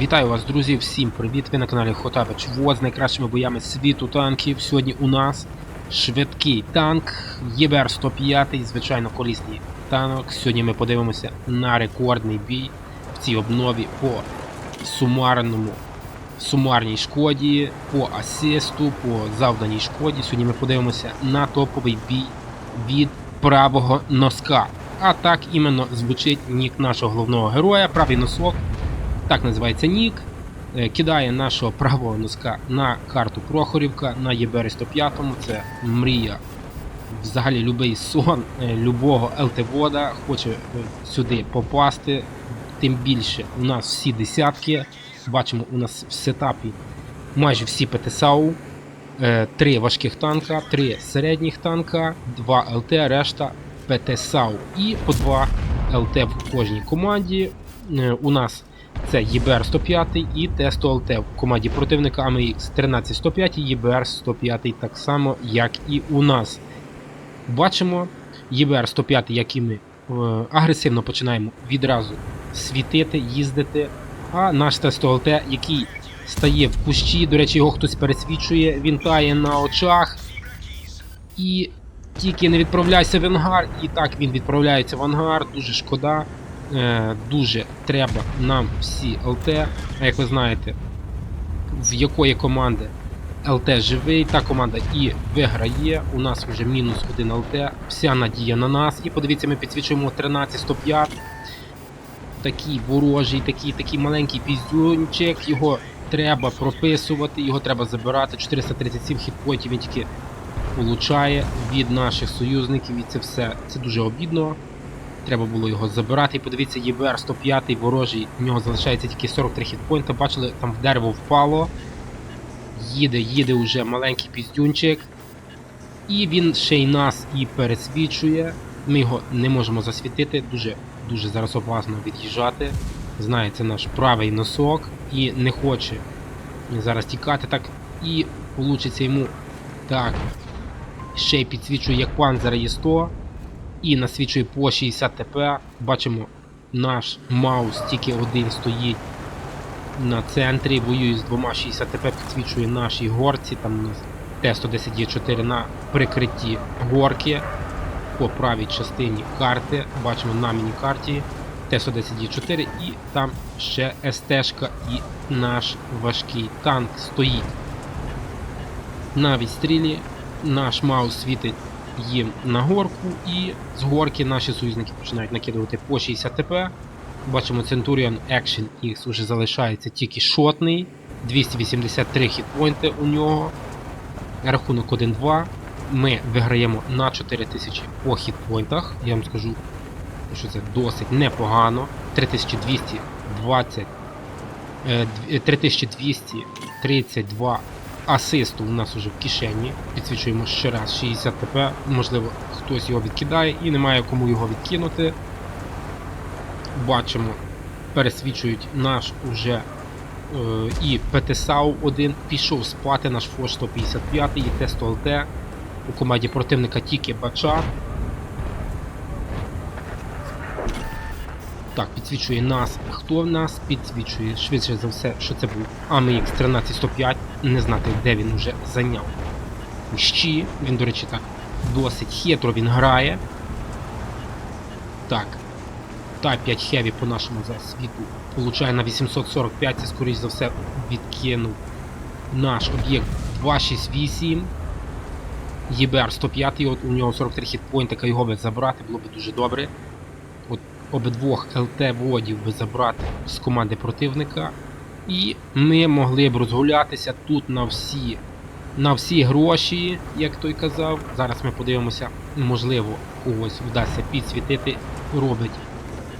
Вітаю вас, друзі! Всім привіт! Ви на каналі Хотавич ВОЗ з найкращими боями світу танків. Сьогодні у нас швидкий танк ЄБР 105, звичайно, колісний танок. Сьогодні ми подивимося на рекордний бій в цій обнові по сумарному сумарній шкоді, по асисту, по завданій шкоді. Сьогодні ми подивимося на топовий бій від правого носка. А так іменно звучить нік нашого головного героя, правий носок. Так називається Нік. Е, Кидає нашого правого носка на карту Прохорівка на ЄБР 105. Це мрія. Взагалі любий сон е, любого ЛТ-вода хоче е, сюди попасти. Тим більше у нас всі десятки. Бачимо, у нас в сетапі майже всі ПТСАУ. Три важких танка, три середніх танка, два ЛТ, решта ПТСАУ. І по два ЛТ в кожній команді. У нас це ЄБР 105 і Т100ЛТ в команді противника AMX 13105 і ЄБР 105 так само, як і у нас. Бачимо ЄБР 105, як і ми, е, агресивно починаємо відразу світити, їздити. А наш Т100ЛТ, який стає в кущі, до речі, його хтось пересвічує, він тає на очах. І тільки не відправляйся в ангар, і так він відправляється в ангар, дуже шкода. Е, дуже треба нам всі ЛТ. А як ви знаєте, в якої команди ЛТ живий, та команда і виграє. У нас вже мінус один ЛТ. Вся надія на нас. І подивіться, ми підсвічуємо 13-105. Такий ворожий, такий такий маленький піздюнчик. Його треба прописувати, його треба забирати. 437 хітпоінтів він тільки получає від наших союзників. І це все це дуже обідно. Треба було його забирати. І подивіться, ЄБР 105 ворожий, в нього залишається тільки 43 хітпойнта. Бачили, там в дерево впало. Їде, їде вже маленький піздюнчик. І він ще й нас і пересвічує. Ми його не можемо засвітити. Дуже дуже зараз опасно від'їжджати. Знає, це наш правий носок і не хоче зараз тікати так. І получиться йому так. Ще й підсвічує як панзера є 100 і насвічує по 60 ТП. Бачимо, наш маус тільки один стоїть на центрі, воює з двома 60 ТП, підсвічує нашій горці. Там у нас Т-110 є 4 на прикритті горки по правій частині карти. Бачимо на міні-карті Т-110 є 4 і там ще СТ-шка і наш важкий танк стоїть. На відстрілі наш маус світить їм на горку, і з горки наші союзники починають накидувати по 60 ТП. Бачимо, Centurion Action X вже залишається тільки шотний. 283 хітпойнти у нього. Рахунок 1-2. Ми виграємо на 4000 по хітпойнтах. Я вам скажу, що це досить непогано. 3220. е, дв- 3232 асисту у нас уже в кишені. Підсвічуємо ще раз 60 ТП. Можливо, хтось його відкидає і немає кому його відкинути. Бачимо, пересвічують наш уже е, і ПТСАУ 1 пішов спати наш Фош 155 і Т100ЛТ. У команді противника тільки Бача. Так, підсвічує нас. Хто в нас підсвічує? Швидше за все, що це був AMX 13105. Не знати, де він вже зайняв. Кущі. Він, до речі, так досить хитро він грає. Так. Та 5 Heavy по нашому засвіту получає на 845, це скоріш за все відкинув наш об'єкт 268. ЄБР 105, от у нього 43 хітпойнтика, його би забрати було б дуже добре. Обидвох ЛТ-водів би забрати з команди противника. І ми могли б розгулятися тут на всі, на всі гроші, як той казав. Зараз ми подивимося, можливо, когось вдасться підсвітити. Робить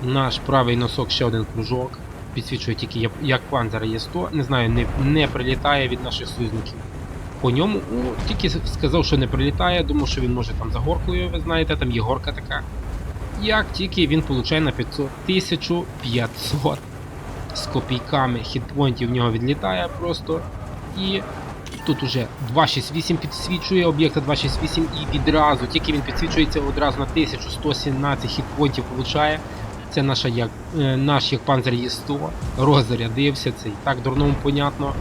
наш правий носок ще один кружок. Підсвічує тільки як- панзера є 100. Не знаю, не, не прилітає від наших союзників. По ньому тільки сказав, що не прилітає, думав, що він може там за горкою, ви знаєте, там є горка така. Як тільки він получає на 500 1500 з копійками хітпойнтів в нього відлітає просто. І тут уже 268 підсвічує об'єкта 268 і відразу, тільки він підсвічується одразу на 1117 хітпойнтів получає. Це наша як, е, наш як панзер Є100 розрядився. Це і так дурному понятно.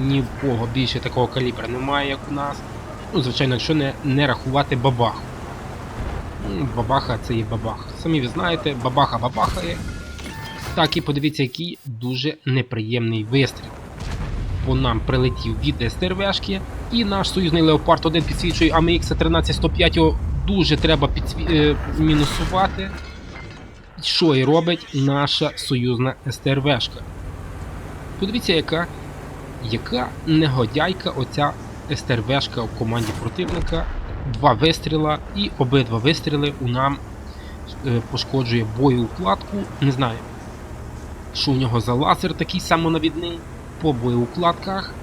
Ні в кого більше такого калібра немає, як у нас. Ну, звичайно, якщо не, не рахувати бабаху. Бабаха це є бабаха. Самі ви знаєте, бабаха бабахає. Так і подивіться, який дуже неприємний вистріл. По нам прилетів від СТРВшки, і наш союзний Леопард 1 підсвічує AMX 13105 його дуже треба підсві... е, мінусувати. Що і робить наша союзна СТРВшка. Подивіться, яка, яка негодяйка оця СТРВшка в команді противника. Два вистріла, і обидва вистріли у нам е, пошкоджує боєукладку. Не знаю, що у нього за лазер такий самонавідний по боєукладках.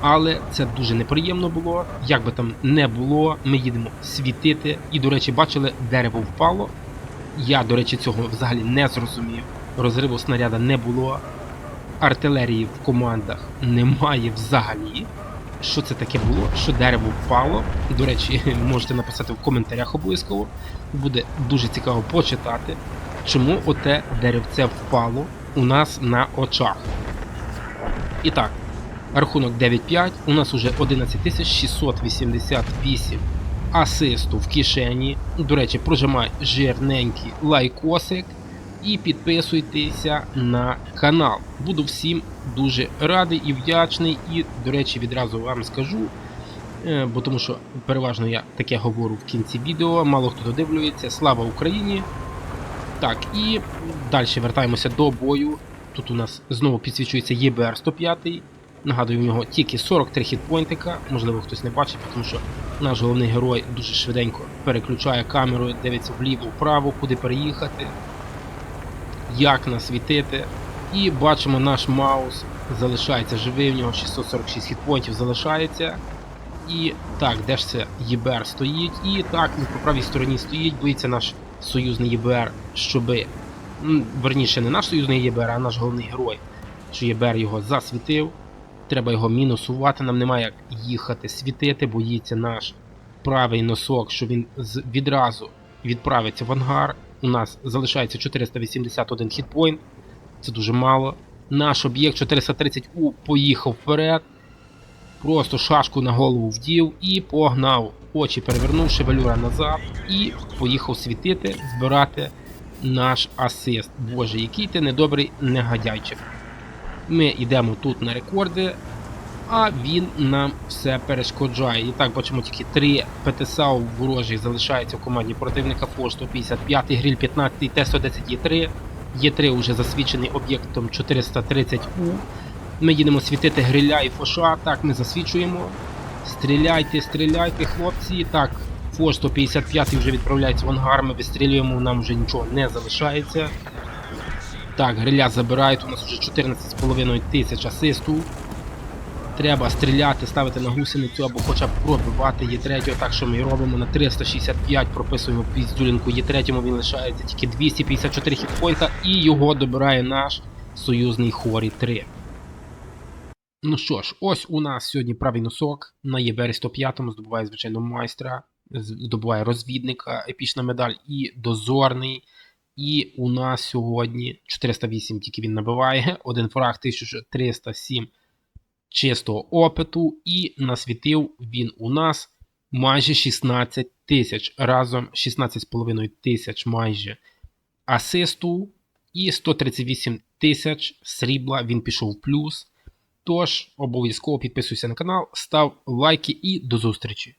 Але це дуже неприємно було. Як би там не було, ми їдемо світити. І, до речі, бачили, дерево впало. Я, до речі, цього взагалі не зрозумів. Розриву снаряда не було. Артилерії в командах немає взагалі. Що це таке було? Що дерево впало? До речі, можете написати в коментарях обов'язково. Буде дуже цікаво почитати, чому оте деревце впало у нас на очах. І так, рахунок 9-5. У нас уже 11688 асисту в кишені. До речі, прожимай жирненький лайкосик і підписуйтеся на канал. Буду всім дуже радий і вдячний. І, до речі, відразу вам скажу, е, бо тому що переважно я таке говорю в кінці відео, мало хто додивлюється. Слава Україні! Так, і далі вертаємося до бою. Тут у нас знову підсвічується ЄБР 105. Нагадую, в нього тільки 43 хітпойнтика, можливо, хтось не бачить, тому що наш головний герой дуже швиденько переключає камеру, дивиться вліво, вправо, куди переїхати, як насвітити. І бачимо, наш маус залишається живий, в нього 646 хітпойнтів залишається. І так, де ж це ЄБР стоїть? І так, він по правій стороні стоїть, боїться наш союзний ЄБР, щоби. Верніше, не наш союзний ЄБР, а наш головний герой, що ЄБР його засвітив. Треба його мінусувати, нам немає як їхати світити, боїться наш правий носок, що він відразу відправиться в ангар. У нас залишається 481 хітпойнт, це дуже мало. Наш об'єкт 430У поїхав вперед, просто шашку на голову вдів і погнав. Очі перевернув, шевелюра назад і поїхав світити, збирати наш асист. Боже, який ти недобрий негодяйчик. Ми йдемо тут на рекорди, а він нам все перешкоджає. І так бачимо тільки три ПТСА ворожі залишаються в команді противника по 155 гриль 15 Т-110 Є3. Є3 вже засвідчений об'єктом 430У. Ми їдемо світити гриля і фоша. Так, ми засвічуємо. Стріляйте, стріляйте, хлопці. Так, Фош 155 вже відправляється в ангар, ми вистрілюємо, нам вже нічого не залишається. Так, гриля забирають, у нас вже 14,5 тисяч асисту. Треба стріляти, ставити на гусеницю або хоча б пробивати Є3, так що ми робимо. На 365, прописуємо піздюлінку. Є3, він лишається тільки 254 хітпойнта і його добирає наш союзний Хорі 3. Ну що ж, ось у нас сьогодні правий носок. На ЄБР 105 здобуває, звичайно, майстра, здобуває розвідника, епічна медаль і дозорний. І у нас сьогодні 408 тільки він набиває, один фраг 1307 чистого опиту, і насвітив він у нас майже 16 тисяч. Разом 16,5 тисяч майже асисту і 138 тисяч срібла він пішов в плюс. Тож, обов'язково підписуйся на канал, став лайки і до зустрічі!